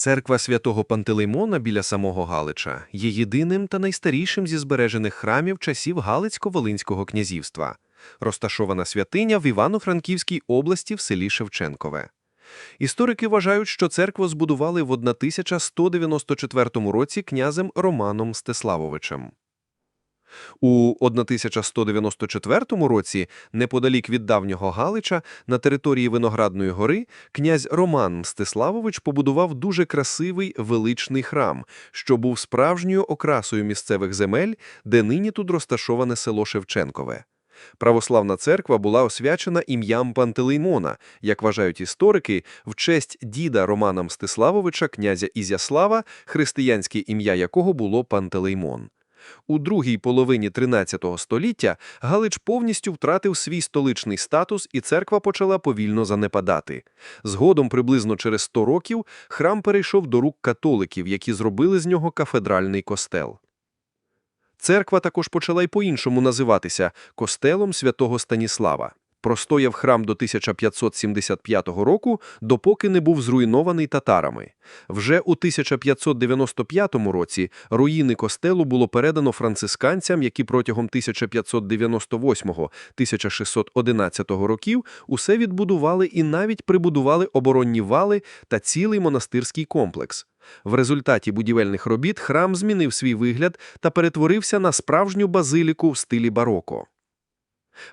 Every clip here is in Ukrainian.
Церква святого Пантелеймона біля самого Галича є єдиним та найстарішим зі збережених храмів часів Галицько-Волинського князівства. Розташована святиня в Івано-Франківській області в селі Шевченкове. Історики вважають, що церкву збудували в 1194 році князем Романом Стеславовичем. У 1194 році, неподалік від давнього Галича, на території Виноградної гори, князь Роман Мстиславович побудував дуже красивий величний храм, що був справжньою окрасою місцевих земель, де нині тут розташоване село Шевченкове. Православна церква була освячена ім'ям Пантелеймона, як вважають історики, в честь діда Романа Мстиславовича, князя Ізяслава, християнське ім'я якого було Пантелеймон. У другій половині 13 століття Галич повністю втратив свій столичний статус і церква почала повільно занепадати. Згодом, приблизно через 100 років, храм перейшов до рук католиків, які зробили з нього кафедральний костел. Церква також почала й по-іншому називатися – костелом святого Станіслава. Простояв храм до 1575 року, допоки не був зруйнований татарами. Вже у 1595 році руїни костелу було передано францисканцям, які протягом 1598-1611 років усе відбудували і навіть прибудували оборонні вали та цілий монастирський комплекс. В результаті будівельних робіт храм змінив свій вигляд та перетворився на справжню базиліку в стилі бароко.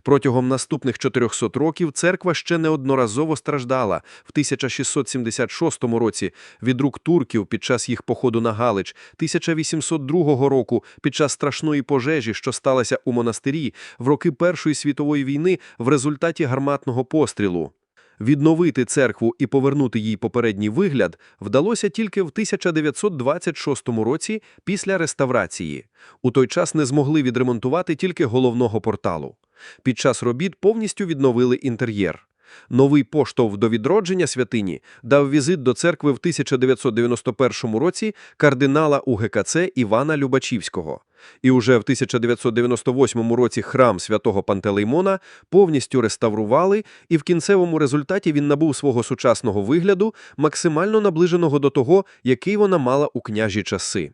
Протягом наступних 400 років церква ще неодноразово страждала. В 1676 році від рук турків під час їх походу на Галич, 1802 року під час страшної пожежі, що сталася у монастирі, в роки Першої світової війни в результаті гарматного пострілу. Відновити церкву і повернути їй попередній вигляд вдалося тільки в 1926 році після реставрації. У той час не змогли відремонтувати тільки головного порталу. Під час робіт повністю відновили інтер'єр. Новий поштовх до відродження святині дав візит до церкви в 1991 році кардинала УГКЦ Івана Любачівського. І уже в 1998 році храм святого Пантелеймона повністю реставрували, і в кінцевому результаті він набув свого сучасного вигляду, максимально наближеного до того, який вона мала у княжі часи.